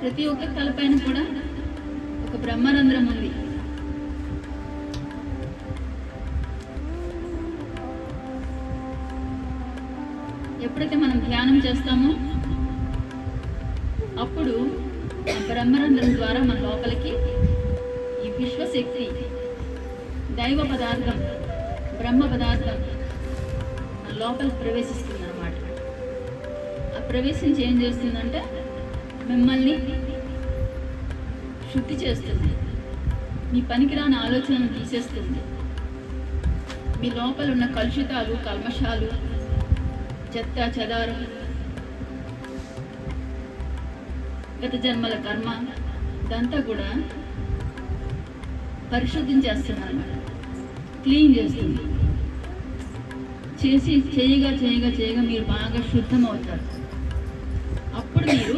ప్రతి ఒక్క తలపైన కూడా ఒక బ్రహ్మరంధ్రం ఉంది. ఎప్పుడైతే మనం ధ్యానం చేస్తామో అప్పుడు ఆ బ్రహ్మరంధ్రం ద్వారా మన లోపలికి ఈ విశ్వశక్తి దైవ పదార్థం బ్రహ్మ పదార్థం మన లోపలికి ప్రవేశిస్తుంది అన్నమాట ఆ ప్రవేశించి ఏం చేస్తుందంటే మిమ్మల్ని శుద్ధి చేస్తుంది. మీ పనికిరాని ఆలోచనలు తీసేస్తుంది. మీ లోపల ఉన్న కలుషితాలు కల్మషాలు చెత్త చెదారం గత జన్మల కర్మ ఇదంతా కూడా పరిశుద్ధం చేస్తున్నారు క్లీన్ చేస్తుంది. చేసి చేయగా చేయగా చేయగా మీరు బాగా శుద్ధం అవుతారు అప్పుడు మీరు